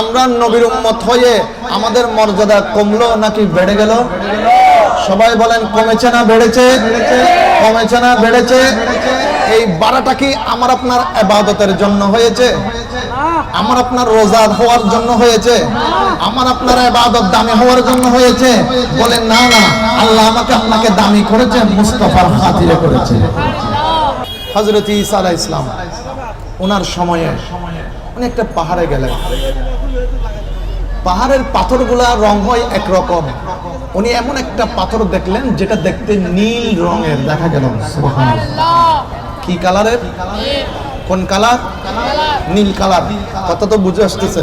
আমরা নবীর উম্মত হয়ে আমাদের মর্যাদা কমলো নাকি বেড়ে গেল? সবাই বলেন, কমেছে না বেড়েছে? কমেছে না বেড়েছে? এই বাড়াটা কি আমার আপনার আবাদতের জন্য হয়েছে? আমার আপনার রোজা হওয়ার জন্য হয়েছে? আমার আপনার আবাদত দামি হওয়ার জন্য হয়েছে? বলেন, না না, আল্লাহ আমাকে আপনাকে দামি করেছে, মুস্তফার হাতিরে করেছে। হজরত ঈসা আলাইহিস ইসলাম ওনার সময়ে উনি একটা পাহাড়ে গেলেন। পাহাড়ের পাথরগুলা রং হয় একরকম। উনি এমন একটা পাথর দেখলেন যেটা দেখতে নীল রঙের। দেখা গেল। কি কালারের? কোন কালার। নীল কালার। কথা তো বুঝে আসতেছে।